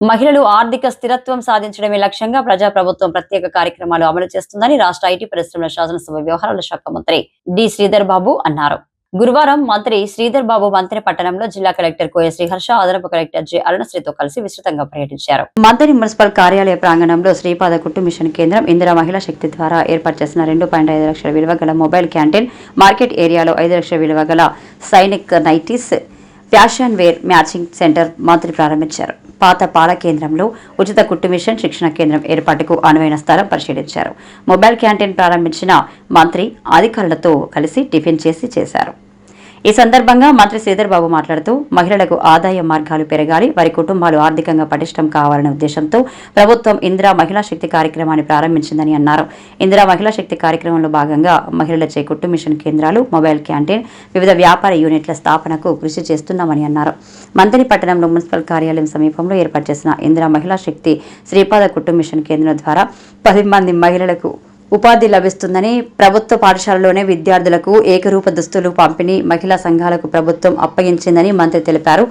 మహిళలు ఆర్థిక స్థిరత్వం సాధించడమే లక్ష్యంగా ప్రజాప్రభుత్వం ప్రత్యేక కార్యక్రమాలు అమలు చేస్తుందని రాష్ట్ర ఐటీ పరిశ్రమల శాసనసభ వ్యవహారాల శాఖ మంత్రి డి శ్రీధర్ బాబు అన్నారు. గురువారం మంత్రి శ్రీధర్ బాబు మంత్రి పట్టణంలో జిల్లా కలెక్టర్ కోయ శ్రీహర్ష అదనపు కలెక్టర్ జె అరుణశ్రీతో కలిసి విస్తృతంగా పర్యటించారు. మంత్రి మున్సిపల్ కార్యాలయ ప్రాంగణంలో శ్రీపాద కుట్టు మిషన్ కేంద్రం ఇందిరా మహిళా శక్తి ద్వారా ఏర్పాటు చేసిన రెండు పాయింట్ ఐదు లక్షల విలువ గల మొబైల్ క్యాంటీన్ మార్కెట్ ఏరియాలో ఐదు లక్షల విలువ గల Sainik nighties fashion wear matching centre మంత్రి ప్రారంభించారు. పాత పాల కేంద్రంలో ఉచిత కుట్టు మిషన్ శిక్షణ కేంద్రం ఏర్పాటుకు అనువైన స్థలం పరిశీలించారు. మొబైల్ క్యాంటీన్ ప్రారంభించిన మంత్రి అధికారులతో కలిసి టిఫిన్ చేసి చేశారు. ఈ సందర్భంగా మంత్రి శ్రీధర్బాబు మాట్లాడుతూ మహిళలకు ఆదాయ మార్గాలు పెరగాలి వారి కుటుంబాలు ఆర్థికంగా పటిష్టం కావాలనే ఉద్దేశంతో ప్రభుత్వం ఇందిరా మహిళా శక్తి కార్యక్రమాన్ని ప్రారంభించిందని అన్నారు. ఇందిరా మహిళా శక్తి కార్యక్రమంలో భాగంగా మహిళలచే కుట్టు మిషన్ కేంద్రాలు మొబైల్ క్యాంటీన్ వివిధ వ్యాపార యూనిట్ల స్థాపనకు కృషి చేస్తున్నామని అన్నారు. మంత్రి పట్టణంలో మున్సిపల్ కార్యాలయం సమీపంలో ఏర్పాటు చేసిన ఇందిరా మహిళా శక్తి శ్రీపాద కుట్టు మిషన్ కేంద్రం ద్వారా పది మంది మహిళలకు ఉపాధి లభిస్తుందని ప్రభుత్వ పాఠశాలలోనే విద్యార్థులకు ఏకరూప దుస్తులు పంపిణీ మహిళా సంఘాలకు ప్రభుత్వం అప్పగించిందని మంత్రి తెలిపారు.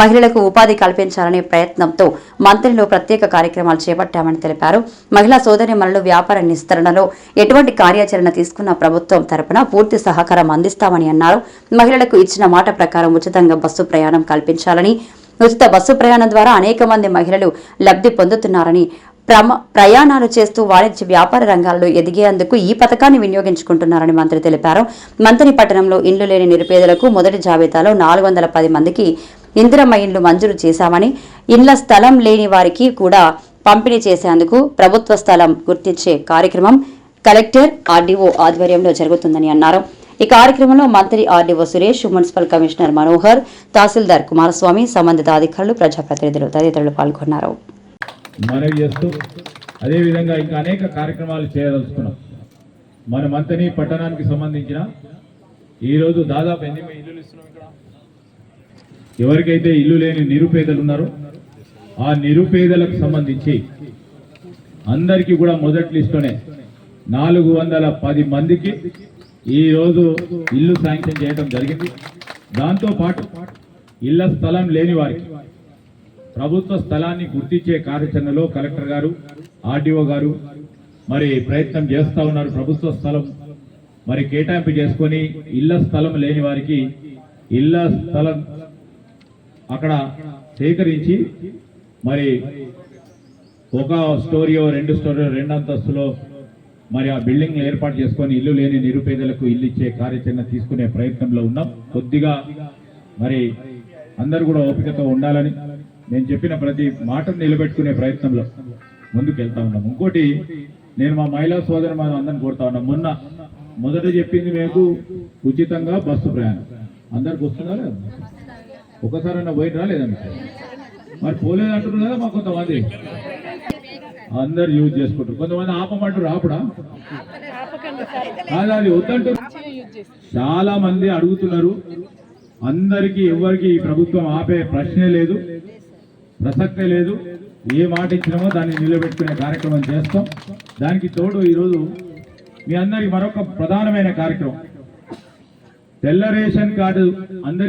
మహిళలకు ఉపాధి కల్పించాలనే ప్రయత్నంతో మంత్రిలో ప్రత్యేక కార్యక్రమాలు చేపట్టామని తెలిపారు. మహిళా సోదరిమణులు వ్యాపార విస్తరణలో ఎటువంటి కార్యాచరణ తీసుకున్న ప్రభుత్వం తరపున పూర్తి సహకారం అందిస్తామని అన్నారు. మహిళలకు ఇచ్చిన మాట ప్రకారం ఉచితంగా బస్సు ప్రయాణం కల్పించాలని ఉచిత బస్సు ప్రయాణం ద్వారా అనేక మంది మహిళలు లబ్ధి పొందుతున్నారని ప్రయాణాలు చేస్తూ వాణిజ్య వ్యాపార రంగాల్లో ఎదిగేందుకు ఈ పథకాన్ని వినియోగించుకుంటున్నారని మంత్రి తెలిపారు. మంత్రి పట్టణంలో ఇండ్లు లేని నిరుపేదలకు మొదటి జాబితాలో నాలుగు వందల పది మందికి ఇందిరమ్మ ఇండ్లు మంజూరు చేశామని ఇండ్ల స్థలం లేని వారికి కూడా పంపిణీ చేసేందుకు ప్రభుత్వ స్థలం గుర్తించే కార్యక్రమం కలెక్టర్ ఆర్డీఓ ఆధ్వర్యంలో జరుగుతుందని అన్నారు. ఈ కార్యక్రమంలో మంత్రి RDO Suresh municipal commissioner Manohar తహసీల్దార్ కుమారస్వామి సంబంధిత అధికారులు ప్రజాప్రతినిధులు తదితరులు పాల్గొన్నారు. మనవి చేస్తూ అదేవిధంగా ఇంకా అనేక కార్యక్రమాలు చేయదలుచుకున్నాం. మన మంతని పట్టణానికి సంబంధించిన ఈరోజు దాదాపు ఎన్ని ఇల్లులు ఇస్తున్నాం ఇక్కడ? ఎవరికైతే ఇల్లు లేని నిరుపేదలు ఉన్నారో ఆ నిరుపేదలకు సంబంధించి అందరికీ కూడా మొదటి లిస్టులోనే నాలుగు వందల పది మందికి ఈరోజు ఇల్లు శాంక్షన్ చేయడం జరిగింది. దాంతో పాటు ఇళ్ళ స్థలం లేని వారికి ప్రభుత్వ స్థలాన్ని గుర్తించే కార్యాచరణలో కలెక్టర్ గారు ఆర్డీఓ గారు మరి ప్రయత్నం చేస్తూ ఉన్నారు ప్రభుత్వ స్థలం మరి కేటాయింపు చేసుకొని ఇళ్ళ స్థలం లేని వారికి ఇళ్ళ స్థలం అక్కడ సేకరించి మరి ఒక స్టోరీయో రెండు స్టోరీయో రెండు అంతస్తులో మరి ఆ బిల్డింగ్లు ఏర్పాటు చేసుకొని ఇల్లు లేని నిరుపేదలకు ఇల్లు ఇచ్చే కార్యాచరణ తీసుకునే ప్రయత్నంలో ఉన్నాం. కొద్దిగా మరి అందరూ కూడా ఓపికతో ఉండాలని నేను చెప్పిన ప్రతి మాటను నిలబెట్టుకునే ప్రయత్నంలో ముందుకు వెళ్తా ఉన్నాం. ఇంకోటి నేను మా మహిళా సోదరు మా అందరిని కోరుతా ఉన్నాం. మొన్న మొదట చెప్పింది మీకు ఉచితంగా బస్సు ప్రయాణం. అందరికి వస్తుందా లేదా? ఒకసారైనా పోయి రాలేదా మరి పోలేదు అంటారు కదా మా కొంతమంది. అందరు యూజ్ చేసుకుంటారు. కొంతమంది ఆపమంటారు ఆపడా అది వద్దంటారు. చాలా మంది అడుగుతున్నారు. అందరికీ ఎవరికి ఈ ప్రభుత్వం ఆపే ప్రశ్నే లేదు. ప్రసక్తే లేదు. ఏ మాట ఇచ్చినామో దాన్ని నిలబెట్టుకునే కార్యక్రమం చేస్తాం. దానికి తోడు ఈరోజు మీ అందరికి మరొక ప్రధానమైన కార్యక్రమం. తెల్ల రేషన్ కార్డు అందరికి